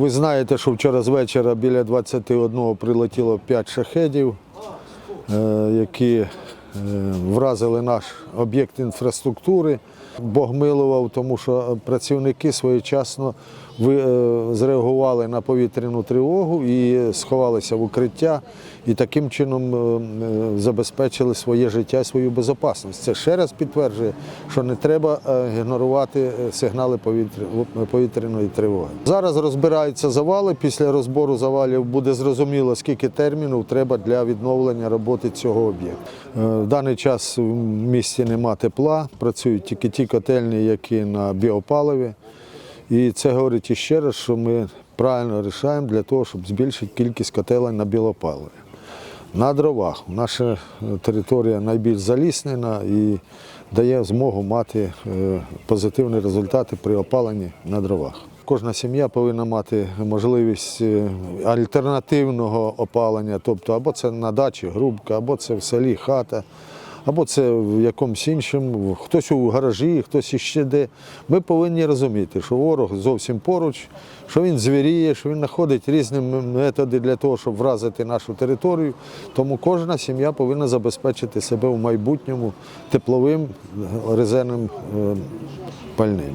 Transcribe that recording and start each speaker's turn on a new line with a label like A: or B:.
A: Ви знаєте, що вчора з вечора біля 21 прилетіло 5 шахедів, е, які вразили наш об'єкт інфраструктури. Бог милував, тому що працівники своєчасно е, зреагували на повітряну тривогу і сховалися в укриття, і таким чином е, е, забезпечили своє життя і свою безпечність. Це ще раз підтверджує, що не треба е, ігнорувати е, сигнали повітряної тривоги. Зараз розбираються завали. Після розбору завалів буде зрозуміло, скільки термінів треба для відновлення роботи цього об'єкту. В даний час в місті нема тепла, працюють тільки ті котельні, які на біопаливі. І це говорить іще раз, що ми правильно рішаємо для того, щоб збільшити кількість котелень на біопаливі. На дровах. Наша е, територія найбільш заліснена і дає змогу мати е, позитивні результати при опаленні на дровах. Кожна сім'я повинна мати можливість е, альтернативного опалення, тобто або це на дачі грубка, або це в селі хата, або це в якомусь іншому, хтось у гаражі, хтось іще де. Ми повинні розуміти, що ворог зовсім поруч, що він звіріє, що він знаходить різні методи для того, щоб вразити нашу територію. Тому кожна сім'я повинна забезпечити себе в майбутньому тепловим е, резервним е, пальним.